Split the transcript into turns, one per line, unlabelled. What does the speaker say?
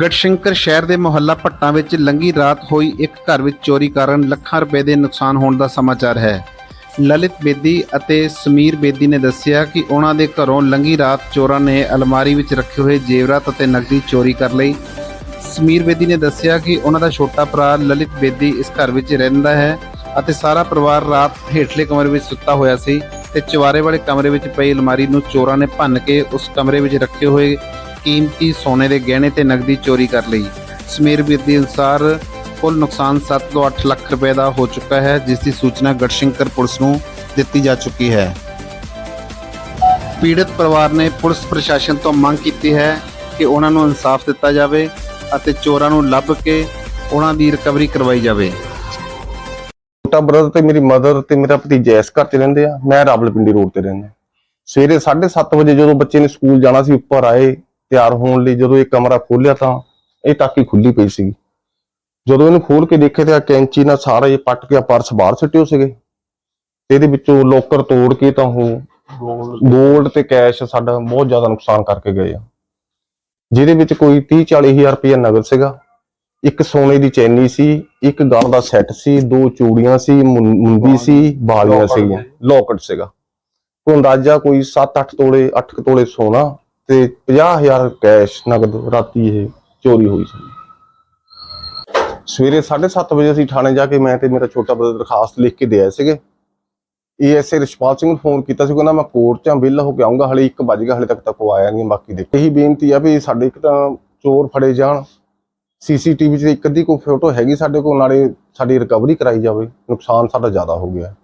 ਗੜਸ਼ੰਕਰ ਸ਼ਹਿਰ ਦੇ ਮੁਹੱਲਾ ਭੱਟਾਂ ਵਿੱਚ ਲੰਗੀ ਰਾਤ ਹੋਈ ਇੱਕ ਘਰ ਵਿੱਚ ਚੋਰੀ ਕਾਰਨ ਲੱਖਾਂ ਰੁਪਏ ਦੇ ਨੁਕਸਾਨ ਹੋਣ ਦਾ ਸਮਾਚਾਰ ਹੈ। ਲਲਿਤ ਬੇਦੀ ਅਤੇ ਸਮੀਰ ਬੇਦੀ ਨੇ ਦੱਸਿਆ ਕਿ ਉਹਨਾਂ ਦੇ ਘਰੋਂ ਲੰਗੀ ਰਾਤ ਚੋਰਾਂ ਨੇ ਅਲਮਾਰੀ ਵਿੱਚ ਰੱਖੇ ਹੋਏ ਜੇਵਰਾਤ ਅਤੇ ਨਕਦੀ ਚੋਰੀ ਕਰ ਲਈ। ਸਮੀਰ ਬੇਦੀ ਨੇ ਦੱਸਿਆ ਕਿ ਉਹਨਾਂ ਦਾ ਛੋਟਾ ਭਰਾ ਲਲਿਤ ਬੇਦੀ ਇਸ ਘਰ ਵਿੱਚ ਰਹਿੰਦਾ ਹੈ ਅਤੇ ਸਾਰਾ ਪਰਿਵਾਰ ਰਾਤ ਹੇਠਲੇ ਕਮਰੇ ਵਿੱਚ ਸੁੱਤਾ ਹੋਇਆ ਸੀ ਤੇ ਚੁਬਾਰੇ ਵਾਲੇ ਕਮਰੇ ਵਿੱਚ ਪਈ ਅਲਮਾਰੀ ਨੂੰ ਚੋਰਾਂ ਨੇ ਭੰਨ ਕੇ ਉਸ ਕਮਰੇ ਵਿੱਚ ਰੱਖੇ ਹੋਏ ਕੀਮਤੀ ਸੋਨੇ ਦੇ ਗਹਿਣੇ ਤੇ ਨਕਦੀ ਚੋਰੀ ਕਰ ਲਈ। ਸਮੀਰ ਬੇਦੀ ਅਨੁਸਾਰ, ਕੁੱਲ ਨੁਕਸਾਨ 7 ਤੋਂ 8 ਲੱਖ ਰੁਪਏ ਦਾ ਹੋ ਚੁੱਕਾ ਹੈ, ਜਿਸ ਦੀ ਸੂਚਨਾ ਗੜਸ਼ੰਕਰ ਪੁਲਿਸ ਨੂੰ ਦਿੱਤੀ ਜਾ ਚੁੱਕੀ ਹੈ। ਪੀੜਤ ਪਰਿਵਾਰ ਨੇ ਪੁਲਿਸ ਪ੍ਰਸ਼ਾਸਨ ਤੋਂ ਮੰਗ ਕੀਤੀ ਹੈ ਕਿ ਉਹਨਾਂ ਨੂੰ ਇਨਸਾਫ ਦਿੱਤਾ ਜਾਵੇ ਅਤੇ ਚੋਰਾਂ ਨੂੰ ਲੱਭ ਕੇ ਉਹਨਾਂ ਦੀ ਰਿਕਵਰੀ ਕਰਵਾਈ ਜਾਵੇ।
ਛੋਟਾ ਬ੍ਰਦਰ ਤੇ ਮੇਰੀ ਮਦਰ ਤੇ ਮੇਰਾ ਭਤੀਜਾ ਇਸ ਘਰ 'ਚ ਰਹਿੰਦੇ ਆ। ਮੈਂ ਰਾਵਲਪਿੰਡੀ ਰੋਡ ਤੇ ਰਹਿੰਦਾ। ਸਵੇਰੇ 7:30 ਵਜੇ ਜਦੋਂ ਬੱਚੇ ਨੇ ਸਕੂਲ ਜਾਣਾ ਸੀ, ਉੱਪਰ ਆਏ ਤਿਆਰ ਹੋਣ ਲਈ ਜਦੋਂ ਇਹ ਕਮਰਾ ਖੋਲ੍ਹਿਆ ਤਾਂ ਇਹ ਟਾਕੀ ਖੁੱਲੀ ਪਈ ਸੀ ਜਦੋਂ ਇਹਨੂੰ ਖੋਲ ਕੇ ਦੇਖੇ ਤੇ ਕੈਂਚੀ ਨਾਲ ਸਾਰਾ ਇਹ ਪੱਟ ਕੇ ਪਰਸ ਬਾਹਰ ਸੁੱਟਿਓ ਸੀਗੇ। ਤੇ ਇਹਦੇ ਵਿੱਚੋਂ ਲੋਕਰ ਤੋੜ ਕੇ ਤਾਂ ਉਹ ਗੋਲਡ ਤੇ ਕੈਸ਼ ਸਾਡਾ ਬਹੁਤ ਜ਼ਿਆਦਾ ਨੁਕਸਾਨ ਕਰਕੇ ਗਏ ਆ। ਜਿਹਦੇ ਵਿੱਚ ਕੋਈ 30 40 ਹਜ਼ਾਰ ਰੁਪਏ ਨਗਦ ਸੀਗਾ। ਇੱਕ ਸੋਨੇ ਦੀ ਚੈਨੀ ਸੀ ਇੱਕ ਗਲ ਦਾ ਸੈੱਟ ਸੀ ਦੋ ਚੂੜੀਆਂ ਸੀ ਮੁੰਦੀ ਸੀ ਬਾਲੀਆਂ ਸੀਗੀਆਂ। ਲੋਕਟ ਸੀਗਾ। ਕੋਈ ਅੰਦਾਜ਼ਾ ਕੋਈ 7-8 ਤੋਲੇ 8 ਤੋਲੇ ਸੋਨਾ ਤੇ 50000 ਕੈਸ਼ ਨਗਦ ਰਾਤੀ ਇਹ ਚੋਰੀ ਹੋਈ ਸੀ। ਸਵੇਰੇ 7:30 ਵਜੇ ਅਸੀਂ ਥਾਣੇ ਜਾ ਕੇ ਮੈਂ ਤੇ ਮੇਰਾ ਛੋਟਾ ਬ੍ਰਦਰ ਦਰਖਾਸਤ ਲਿਖ ਕੇ ਦੇ ਆਏ ਸੀਗੇ। ਏਐਸਏ ਰਿਸ਼ਪਾਲ ਸਿੰਘ ਨੂੰ ਫੋਨ ਕੀਤਾ ਸੀ ਕਹਿੰਦਾ ਮੈਂ ਕੋਰਟ 'ਚ ਬਿੱਲ ਹੋ ਕੇ ਆਉਂਗਾ ਹਲੇ 1 ਵਜ ਹਲੇ ਤੱਕ ਤਾਂ ਕੋ ਆਇਆ ਨਹੀਂ, ਬਾਕੀ ਦੇ ਇਹੀ ਬੇਨਤੀ ਆ ਵੀ ਸਾਡੇ ਇੱਕ ਤਾਂ ਚੋਰ ਫੜੇ ਜਾਣ, ਸੀਸੀਟੀਵੀ 'ਚ ਇੱਕ ਅੱਧੀ ਕੋਈ ਫੋਟੋ ਹੈਗੀ ਸਾਡੇ ਕੋਲ, ਨਾਲੇ ਸਾਡੀ ਰਿਕਵਰੀ ਕਰਾਈ ਜਾਵੇ, ਨੁਕਸਾਨ ਸਾਡਾ ਜ਼ਿਆਦਾ ਹੋ ਗਿਆ।